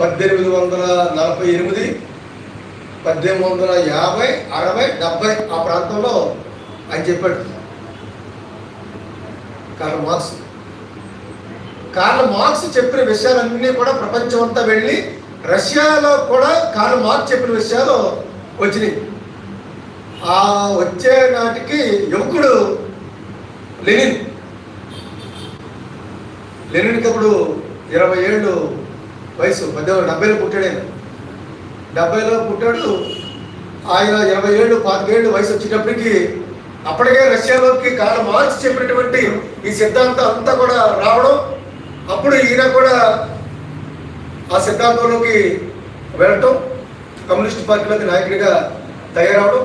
పద్దెనిమిది వందల నలభై ఎనిమిది పద్దెనిమిది వందల యాభై అరవై డెబ్బై ఆ ప్రాంతంలో ఆయన చెప్పాడు. కార్ల మార్క్స్. కార్ల మార్క్స్ చెప్పిన విషయాలన్నీ కూడా ప్రపంచం అంతా వెళ్ళి రష్యాలో కూడా కార్ల మార్క్స్ చెప్పిన విషయాలు వచ్చినాయి. ఆ వచ్చే నాటికి యువకుడు లెనిన్. లెనిన్కి అప్పుడు ఇరవై ఏళ్ళు వయసు పద్దెనిమిది డెబ్బైలో పుట్టాడు డెబ్బైలో పుట్టాడు ఆయన ఇరవై ఏళ్ళు పాతికేళ్ళు వయసు వచ్చేటప్పటికి అప్పటికే రష్యాలోకి కాలం మార్చి చెప్పినటువంటి ఈ సిద్ధాంతం అంతా కూడా రావడం అప్పుడు ఈయన కూడా ఆ సిద్ధాంతంలోకి వెళ్ళటం కమ్యూనిస్ట్ పార్టీలోకి నాయకుడిగా తయారవడం.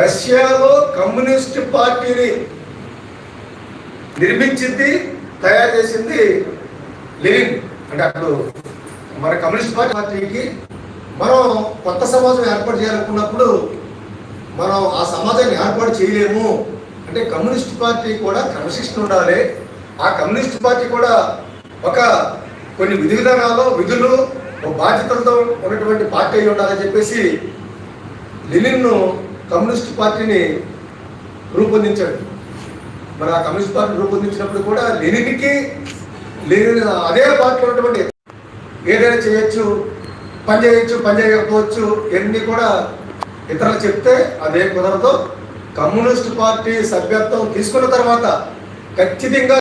రష్యాలో కమ్యూనిస్ట్ పార్టీని నిర్మించింది తయారు చేసింది లెనిన్. అంటే అప్పుడు మన కమ్యూనిస్ట్ పార్టీ పార్టీకి మనం కొత్త సమాజం ఏర్పాటు చేయాలనుకున్నప్పుడు మనం ఆ సమాజాన్ని ఏర్పాటు చేయలేము. అంటే కమ్యూనిస్ట్ పార్టీ కూడా క్రమశిక్షణ ఉండాలి. ఆ కమ్యూనిస్ట్ పార్టీ కూడా ఒక కొన్ని విధి విధానాలు విధులు ఒక బాధ్యతలతో ఉన్నటువంటి పార్టీ అయి ఉండాలని చెప్పేసి లెనిన్ను కమ్యూనిస్ట్ పార్టీని రూపొందించాడు. మరి ఆ కమ్యూనిస్ట్ పార్టీ రూపొందించినప్పుడు కూడా లెనిన్కి లేదు అదే పార్టీలో ఉన్నటువంటి ఏదైనా చేయొచ్చు పని చేయొచ్చు పని చేయకపోవచ్చు ఇవన్నీ కూడా ఇతరులు చెప్తే అదే కుదరదు. కమ్యూనిస్ట్ పార్టీ సభ్యత్వం తీసుకున్న తర్వాత ఖచ్చితంగా